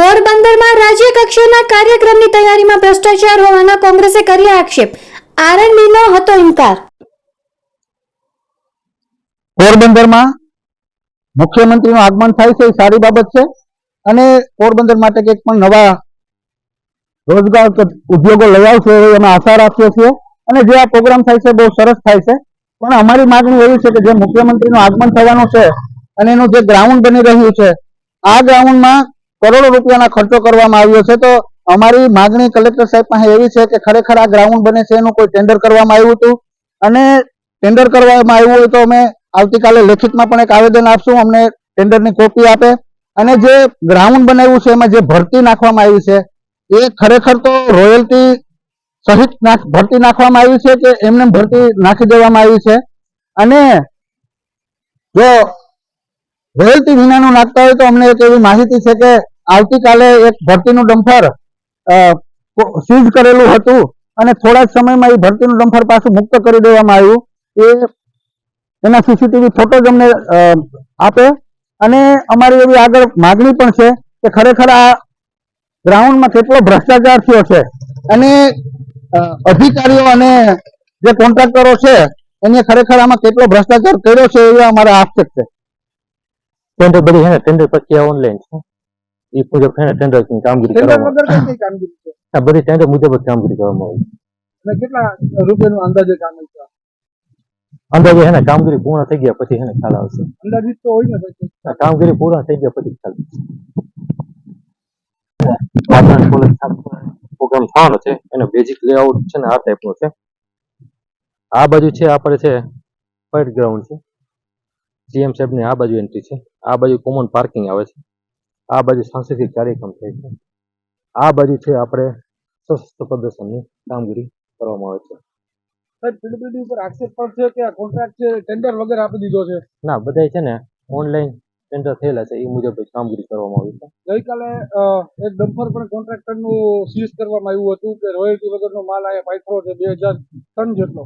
પોરબંદરમાં રાજ્ય કક્ષાના કાર્યક્રમની તૈયારીમાં ભ્રષ્ટાચાર હોવાના કોંગ્રેસે કર્યા આક્ષેપ. આરએનબીનો હતો ઇનકાર. પોરબંદરમાં મુખ્યમંત્રીનું આગમન થાય છે, એ સારી બાબત છે. અને પોરબંદર માટે કંઈક પણ નવા રોજગાર ઉદ્યોગો લઈ આવશે એવી અમે આશા રાખીએ છીએ. અને જે આ પ્રોગ્રામ થાય છે, બહુ સરસ થાય છે. પણ અમારી માગણી એવી છે કે જે મુખ્યમંત્રીનું આગમન થવાનું છે અને એનું જે ગ્રાઉન્ડ બની રહ્યું છે, આ ગ્રાઉન્ડમાં કરોડો રૂપિયાના ખર્ચો કરવામાં આવ્યો છે. તો અમારી માગણી કલેક્ટર સાહેબ પાસે એવી છે કે ખરેખર આ ગ્રાઉન્ડ બને છે એનું કોઈ ટેન્ડર કરવામાં આવ્યું હતું. અને ટેન્ડર કરવામાં આવ્યું હોય તો અમે આવતીકાલે લેખિતમાં પણ એક આવેદન આપશું. અમને ટેન્ડરની કોપી આપે. અને જે ગ્રાઉન્ડ બનાવ્યું છે, એમાં જે ભરતી નાખવામાં આવી છે, એ ખરેખર તો રોયલ્ટી સહિત ભરતી નાખવામાં આવી છે કે એમને ભરતી નાખી દેવામાં આવી છે? અને જો રોયલ્ટી વિનાનું નાખતા હોય તો અમને એક એવી માહિતી છે કે આવતીકાલે એક ભરતીનું ડમ્ફર સીઝ કરેલું હતું અને થોડા જ સમયમાં એ ભરતીનું ડમ્ફર પાછું મુક્ત કરી દેવામાં આવ્યું. એ એના સીસીટીવી ફોટો અમને આપે. અને અમારી એવી આગળ માગણી પણ છે કે ખરેખર આ ગ્રાઉન્ડમાં કેટલો ભ્રષ્ટાચાર થયો છે અને અધિકારીઓ અને જે કોન્ટ્રાક્ટરો છે એને ખરેખર આમાં કેટલો ભ્રષ્ટાચાર કર્યો છે એવો અમારો આક્ષેપ છે. ટેન્ડર બધી છે ને ટેન્ડર પ્રક્રિયા ઓનલાઈન છે. એ મુજબ છે ટેન્ડરની કામગીરી કરવામાં કામગીરી છે? બધી ટેન્ડર મુજબ જ કામગીરી કરવામાં આવે. અને કેટલા રૂપિયાનું અંદાજે કામ છે? અંદાજે હે ને કામગીરી પૂર્ણ થઈ ગયા પછી હે ને ખ્યાલ આવશે. અંદાજિત તો હોય ને કામગીરી પૂર્ણ થઈ ગયા પછી ખ્યાલ આવશે. કોલેજ પ્રોગ્રામ થવાનો છે. એનો બેઝિક લેઆઉટ છે ને આ ટાઈપનો છે. આ બાજુ છે આપણે છે પરેડ ગ્રાઉન્ડ છે. સીએમ સાહેબની આ બાજુ એન્ટ્રી છે. આ બાજુ કોમન પાર્કિંગ આવે છે. આ બાજુ સાંસ્કૃતિક કાર્યક્રમ થાય છે. આ બાજુ છે આપણે સશસ્ત્ર પ્રદર્શનની કામગીરી કરવામાં આવે છે. પીડબ્લ્યુડી ઉપર આક્ષેપ પણ છે કે આ કોન્ટ્રાક્ટ છે ટેન્ડર વગર આપી દીધો છે. ના બધાય છે ને ઓનલાઈન ટેન્ડર થયેલા છે એ મુજબ કામગીરી કરવામાં આવી છે. ગઈકાલે એક ડમ્પર પણ કોન્ટ્રાક્ટરનું સીઝ કરવામાં આવ્યું હતું કે રોયલ્ટી વગરનો માલ અહીંયા પાથરો છે બે હજાર ટન જેટલો.